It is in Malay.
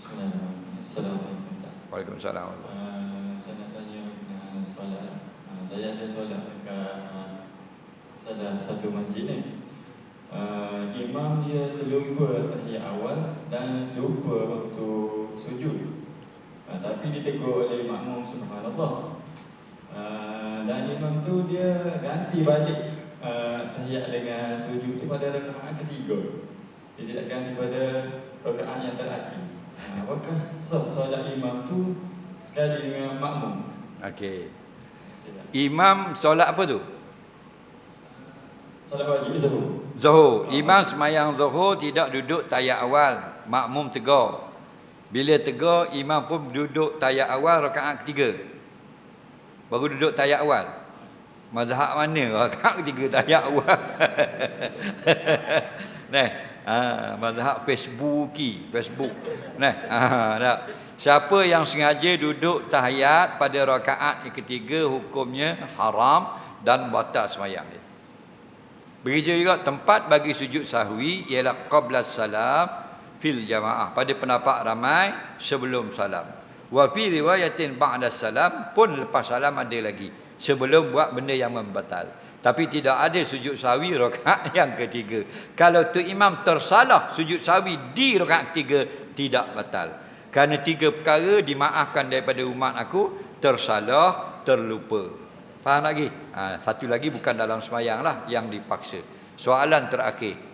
Assalamualaikum Ustaz. Waalaikumsalam. Uh, saya nak tanya uh, solat. Uh, saya ada solat dekat uh, salah satu masjid ni. Uh, imam dia terlupa tahiyat awal dan lupa waktu sujud. Uh, tapi ditegur oleh makmum subhanallah. Uh, dan imam tu dia ganti balik uh, tahiyat dengan sujud tu pada rakaat ketiga. Dia tidak ganti pada rakaat yang terakhir. Apakah sah solat imam tu sekali dengan makmum? Okey. Imam solat apa tu? Solat wajib zuhur. Zuhur. Imam semayang zuhur tidak duduk tayat awal. Makmum tegur. Bila tegur, imam pun duduk tayat awal rakaat ketiga. Baru duduk tayat awal. Mazhab mana rakaat ketiga tayat awal? nah, ah, mazhab Facebook, Facebook. Nah, ah, tak. Siapa yang sengaja duduk tahiyat pada rakaat yang ketiga hukumnya haram dan batal semayang dia. Begitu juga tempat bagi sujud sahwi ialah qabla salam fil jamaah pada pendapat ramai sebelum salam. Wa fi riwayatin ba'da salam pun lepas salam ada lagi sebelum buat benda yang membatal. Tapi tidak ada sujud sahwi rakaat yang ketiga. Kalau tu imam tersalah sujud sahwi di rakaat ketiga tidak batal. Kerana tiga perkara dimaafkan daripada umat aku tersalah, terlupa. Faham lagi? Ha, satu lagi bukan dalam semayang lah yang dipaksa. Soalan terakhir.